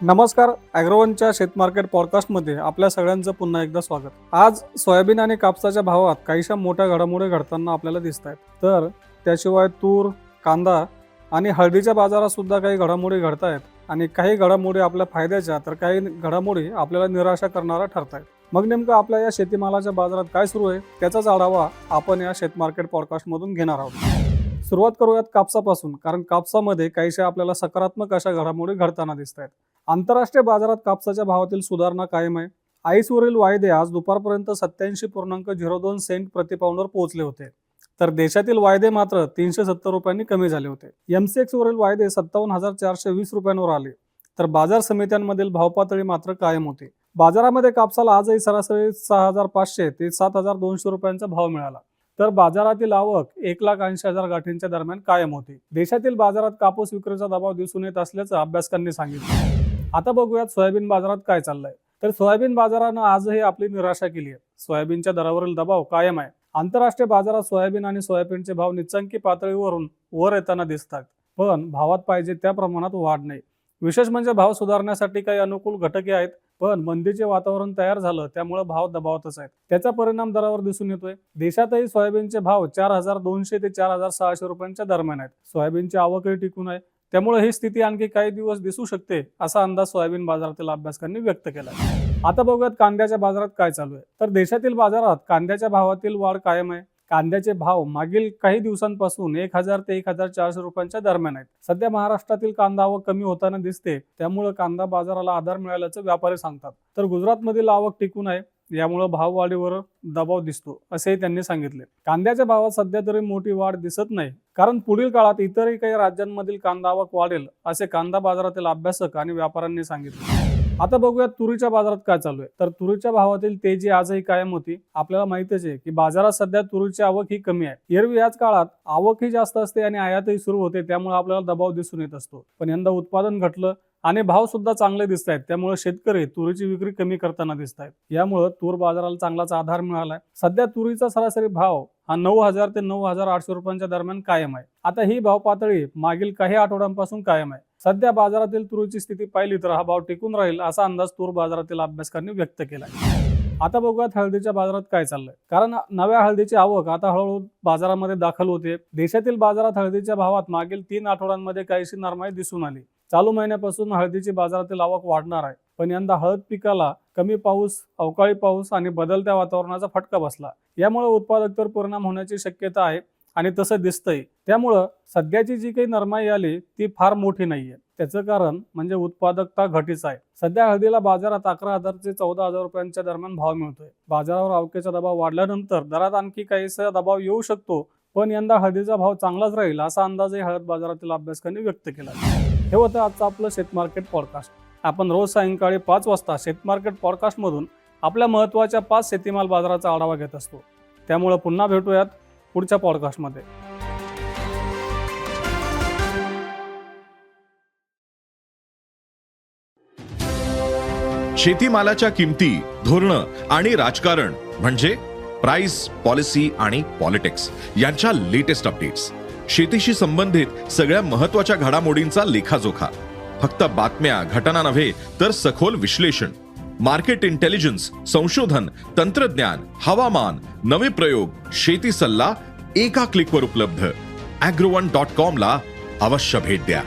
नमस्कार ॲग्रोवनच्या शेतमार्केट पॉडकास्टमध्ये आपल्या सगळ्यांचं पुन्हा एकदा स्वागत. आज सोयाबीन आणि कापसाच्या भावात काहीशा मोठ्या घडामोडी घडताना आपल्याला दिसत आहेत तर त्याशिवाय तूर कांदा आणि हळदीच्या बाजारात सुद्धा काही घडामोडी घडत आहेत आणि काही घडामोडी आपल्या फायद्याच्या तर काही घडामोडी आपल्याला निराशा करणाऱ्या ठरत आहेत मग नेमकं आपल्या या शेतीमालाच्या बाजारात काय सुरू आहे त्याचाच आढावा आपण या शेतमार्केट पॉडकास्टमधून घेणार आहोत. सुरुवात करूयात कापसापासून कारण कापसामध्ये काहीशा आपल्याला सकारात्मक अशा घडामोडी घडताना दिसत आहेत आंतरराष्ट्रीय बाजारात कापसाच्या भावातील सुधारणा कायम आहे. आईसवरील वायदे आज दुपारपर्यंत सत्याऐंशी पूर्णांक झिरो दोन सेंट प्रतिपाऊंडवर पोहोचले होते. तर देशातील वायदे मात्र तीनशे सत्तर रुपयांनी कमी झाले होते. एमसीएक्स वरील वायदे सत्तावन्न हजार चारशे वीस रुपयांवर आले. तर बाजार समित्यांमधील भावपातळी मात्र कायम होती. बाजारामध्ये कापसाला आजही सरासरी सहा हजार पाचशे ते सात हजार दोनशे रुपयांचा भाव मिळाला. तर बाजारातील आवक एक लाख ऐंशी हजार गाठींच्या दरम्यान कायम होती. देशातील बाजारात कापूस विक्रीचा दबाव दिसून येत असल्याचं अभ्यासकांनी सांगितलं. आता बघूयात सोयाबीन बाजारात काय चाललंय. तर सोयाबीन बाजारानं आजही आपली निराशा केली आहे. सोयाबीनच्या दरावरील दबाव कायम आहे. आंतरराष्ट्रीय बाजारात सोयाबीन आणि सोयाबीनचे भाव निचंकी पातळीवरून वर येताना दिसतात. पण भावात पाहिजे त्या प्रमाणात वाढ नाही. विशेष म्हणजे भाव सुधारण्यासाठी काही अनुकूल घटके आहेत. पण मंदीचे वातावरण तयार झालं त्यामुळे भाव दबावतच आहेत. त्याचा परिणाम दरावर दिसून येतोय. देशातही सोयाबीनचे भाव चार हजार दोनशे ते चार हजार सहाशे रुपयांच्या दरम्यान आहेत. सोयाबीनची आवकही टिकून आहे. त्यामुळे ही स्थिती आणखी काही दिवस दिसू शकते असा अंदाज सोयाबीन बाजारातील अभ्यासकांनी व्यक्त केला आता बघूयात कांद्याच्या बाजारात काय चालू आहे. तर देशातील बाजारात कांद्याच्या भावातील वाढ कायम आहे. कांद्याचे भाव मागील काही दिवसांपासून एक हजार ते एक हजार चारशे रुपयांच्या दरम्यान आहेत. सध्या महाराष्ट्रातील कांदा आवक कमी होताना दिसते. त्यामुळे कांदा बाजाराला आधार मिळाल्याचं व्यापारी सांगतात. तर गुजरातमधील आवक टिकून आहे. यामुळे भाववाढीवर दबाव दिसतो असेही त्यांनी सांगितले. कांद्याच्या भावात सध्या तरी मोठी वाढ दिसत नाही. कारण पुढील काळात इतरही काही राज्यांमधील कांदा आवक वाढेल असे कांदा बाजारातील अभ्यासक आणि व्यापाऱ्यांनी सांगितले. आता बघूया तुरीच्या बाजारात काय चालू आहे. तर तुरीच्या भावातील तेजी आजही कायम होती. आपल्याला माहितच आहे की बाजारात सध्या तुरीची आवक ही कमी आहे. एरवी याच काळात आवक ही जास्त असते आणि आयातही सुरू होते त्यामुळे आपल्याला दबाव दिसून येत असतो. पण यंदा उत्पादन घटलं आणि भाव सुद्धा चांगले दिसत आहेत. त्यामुळे शेतकरी तुरीची विक्री कमी करताना दिसत आहेत. यामुळे तूर बाजाराला चांगलाच आधार मिळालाय. सध्या तुरीचा सरासरी भाव हा नऊ हजार ते नऊ हजार आठशे रुपयांच्या दरम्यान कायम आहे. आता ही भाव पातळी मागील काही आठवड्यांपासून कायम आहे. सध्या बाजारातील तुरीची स्थिती पाहिली तर हा भाव टिकून राहील असा अंदाज तूर बाजारातील अभ्यासकांनी व्यक्त केला आता बघूयात हळदीच्या बाजारात काय चाललंय. कारण नव्या हळदीची आवक आता हळूहळू बाजारामध्ये दाखल होते. देशातील बाजारात हळदीच्या भावात मागील तीन आठवड्यांमध्ये काहीशी नरमाई दिसून आली. चालू महिन्यापासून हळदीची बाजारातील आवक वाढणार आहे. पण यंदा हळद पिकाला कमी पाऊस अवकाळी पाऊस आणि बदलत्या वातावरणाचा फटका बसला. यामुळे उत्पादकतेवर परिणाम होण्याची शक्यता आहे आणि तसं दिसतंय. त्यामुळं सध्याची जी काही नरमाई आली ती फार मोठी नाहीये. त्याचं कारण म्हणजे उत्पादकता घटीच आहे. सध्या हळदीला बाजारात अकरा हजार ते चौदा हजार रुपयांच्या दरम्यान भाव मिळतोय. बाजारावर अवकेचा दबाव वाढल्यानंतर दरात आणखी काहीसा दबाव येऊ शकतो पण यंदा हळदीचा भाव चांगलाच राहील असा अंदाजही हळद बाजारातील अभ्यासकांनी व्यक्त केला. हे होतं आजचं आपलं शेतमार्केट पॉडकास्ट आपण रोज सायंकाळी पाच वाजता शेतमार्केट पॉडकास्टमधून आपल्या महत्त्वाच्या पाच शेतीमाल बाजाराचा आढावा घेत असतो. त्यामुळं पुन्हा भेटूयात पुढच्या पॉडकास्टमध्ये शेतीमालाच्या किमती धोरणं आणि राजकारण म्हणजे प्राइस पॉलिसी आणि पॉलिटिक्स यांच्या लेटेस्ट अपडेट्स शेतीशी संबंधित सगळ्या महत्त्वाच्या घडामोडींचा लेखाजोखा. फक्त बातम्या घटना नव्हे तर सखोल विश्लेषण. मार्केट इंटेलिजन्स संशोधन तंत्रज्ञान हवामान नवे प्रयोग शेती सल्ला एका क्लिकवर उपलब्ध. अॅग्रोवन डॉट कॉमला अवश्य भेट द्या.